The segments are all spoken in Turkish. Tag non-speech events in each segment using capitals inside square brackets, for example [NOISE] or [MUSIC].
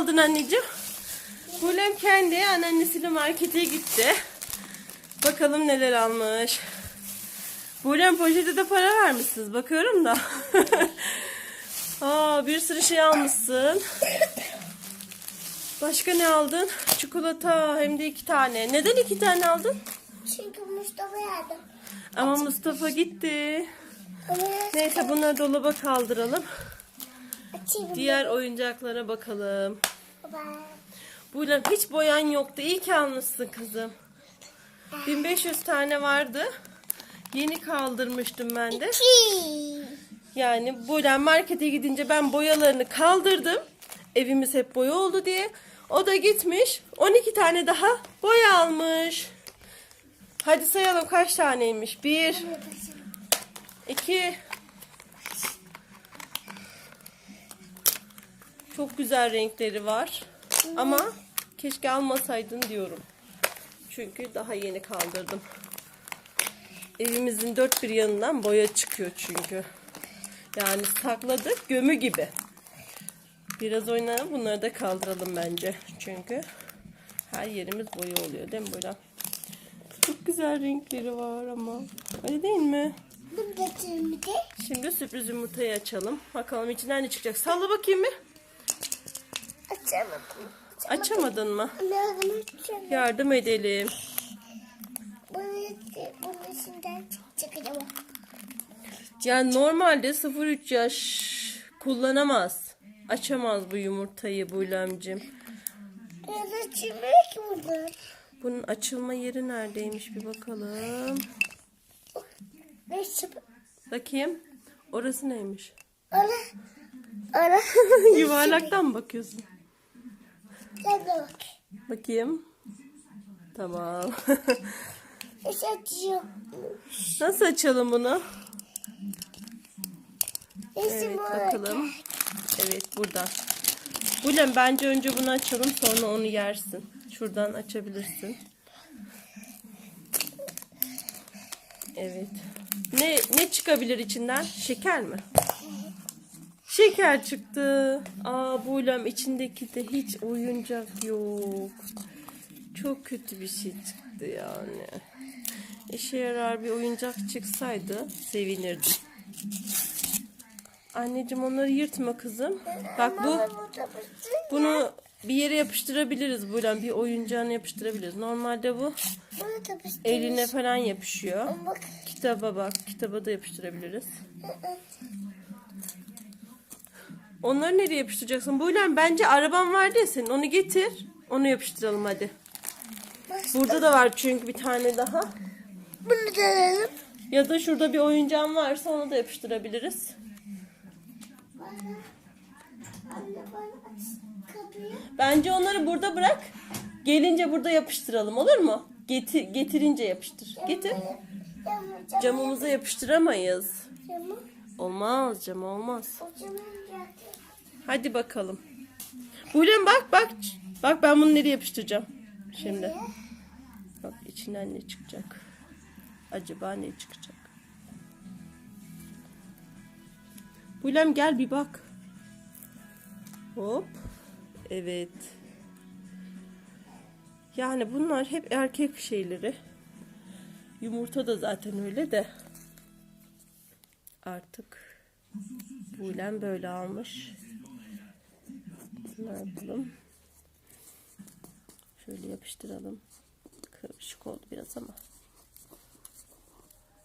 aldın anneciğim? Bulem kendi anneannesiyle markete gitti. Bakalım neler almış. Bulem poşete de para vermişsiniz. Bakıyorum da. [LAUGHS] Aa, bir sürü şey almışsın. Başka ne aldın? Çikolata hem de iki tane. Neden iki tane aldın? Çünkü Mustafa yardım. Ama Mustafa gitti. Ama Neyse bunları dolaba kaldıralım. açayım. Diğer oyuncaklara bakalım. Buylem hiç boyan yoktu. İyi ki almışsın kızım. 1500 tane vardı. Yeni kaldırmıştım ben de. Yani Buylem markete gidince ben boyalarını kaldırdım. Evimiz hep boya oldu diye. O da gitmiş 12 tane daha boya almış. Hadi sayalım kaç taneymiş. 1, 2 Çok güzel renkleri var. Ama keşke almasaydın diyorum. Çünkü daha yeni kaldırdım. Evimizin dört bir yanından boya çıkıyor çünkü. Yani sakladık gömü gibi. Biraz oynayalım bunları da kaldıralım bence. Çünkü her yerimiz boya oluyor değil mi böyle? Çok güzel renkleri var ama. Öyle değil mi? Şimdi sürpriz yumurtayı açalım. Bakalım içinden ne çıkacak. Salla bakayım bir. Açamadım. Açamadın mı? Açamadım. Yardım edelim. Bunu, bunun içinden çıkacak ama. Yani normalde 0-3 yaş kullanamaz. Açamaz bu yumurtayı Bulemcim. Ya da çimek burada. Bunun açılma yeri neredeymiş bir bakalım. Bakayım. Orası neymiş? Ara. Ara. [LAUGHS] Yuvarlaktan mı bakıyorsun? Bak. Bakayım. Tamam. [LAUGHS] Nasıl açalım bunu? Evet bakalım. Evet buradan. Bulem bence önce bunu açalım sonra onu yersin. Şuradan açabilirsin. Evet. Ne ne çıkabilir içinden? Şeker mi? Şeker çıktı. Aa Bulem içindeki de hiç oyuncak yok. Çok kötü bir şey çıktı yani. İşe yarar bir oyuncak çıksaydı sevinirdim. Anneciğim onları yırtma kızım. Bak bu bunu bir yere yapıştırabiliriz böyle bir oyuncağına yapıştırabiliriz. Normalde bu eline falan yapışıyor. Kitaba bak, kitaba da yapıştırabiliriz. Onları nereye yapıştıracaksın? Buylem bence araban vardı ya senin. Onu getir. Onu yapıştıralım hadi. Burada da var çünkü bir tane daha. Bunu alalım. Ya da şurada bir oyuncağın varsa onu da yapıştırabiliriz. Bence onları burada bırak. Gelince burada yapıştıralım olur mu? Getir, getirince yapıştır. Getir. Camı, camı, Camımıza yapıştıramayız. camı. Olmaz cam olmaz. Hadi bakalım. Buylem bak bak. Bak ben bunu nereye yapıştıracağım. Şimdi. Bak içinden ne çıkacak. Acaba ne çıkacak? Buylem gel bir bak. Hop. Evet. Yani bunlar hep erkek şeyleri. Yumurta da zaten öyle de. Artık Buylem böyle almış. Ne yapalım? Şöyle yapıştıralım. Karışık oldu biraz ama.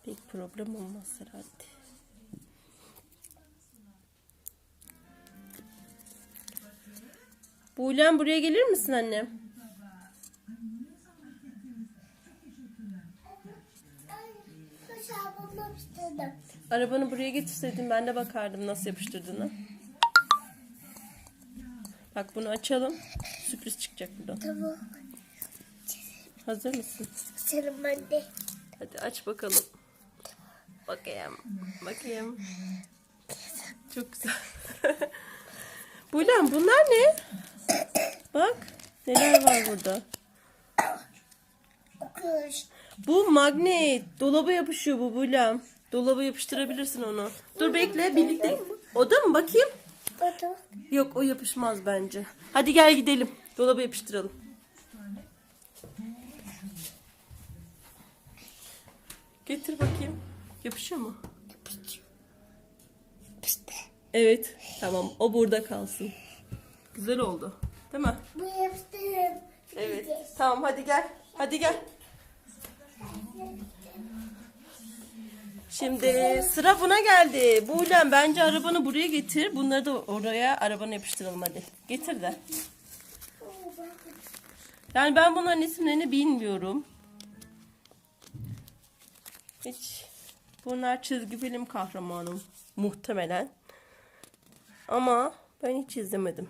Pek problem olmaz herhalde. Buylem buraya gelir misin annem? İstedim. Arabanı buraya getirseydin ben de bakardım nasıl yapıştırdığını. Bak bunu açalım. Sürpriz çıkacak buradan. Tamam. Hazır mısın? Senin ben de. Hadi aç bakalım. Bakayım. Bakayım. Çok güzel. [LAUGHS] Buylem bunlar ne? Bak neler var burada. Okuş. Bu magnet. Dolaba yapışıyor bu Buylem. Dolaba yapıştırabilirsin onu. Dur bekle birlikte. O da mı bakayım? O da. Yok o yapışmaz bence. Hadi gel gidelim. Dolaba yapıştıralım. Getir bakayım. Yapışıyor mu? Evet. Tamam. O burada kalsın. Güzel oldu. Değil mi? Bu yaptığım. Evet. Tamam hadi gel. Hadi gel. Şimdi sıra buna geldi. Buğlem bence arabanı buraya getir. Bunları da oraya arabana yapıştıralım hadi. Getir de. Yani ben bunların isimlerini bilmiyorum. Hiç. Bunlar çizgi film kahramanım. Muhtemelen. Ama ben hiç izlemedim.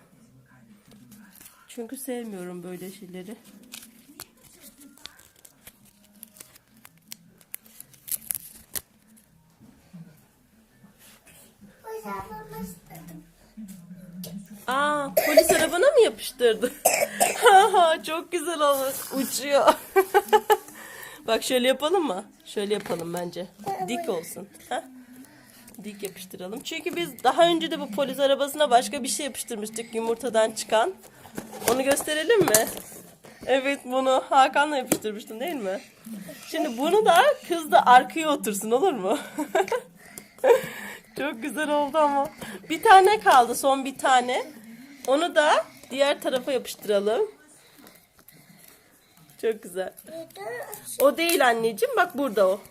Çünkü sevmiyorum böyle şeyleri. Aa, polis arabana mı yapıştırdı? [LAUGHS] Çok güzel olmuş. Uçuyor. [LAUGHS] Bak şöyle yapalım mı? Şöyle yapalım bence. Dik olsun. Ha? Dik yapıştıralım. Çünkü biz daha önce de bu polis arabasına başka bir şey yapıştırmıştık yumurtadan çıkan. Onu gösterelim mi? Evet bunu Hakan'la yapıştırmıştım değil mi? Şimdi bunu da kız da arkaya otursun olur mu? [LAUGHS] Çok güzel oldu ama. Bir tane kaldı son bir tane. Onu da diğer tarafa yapıştıralım. Çok güzel. O değil anneciğim bak burada o.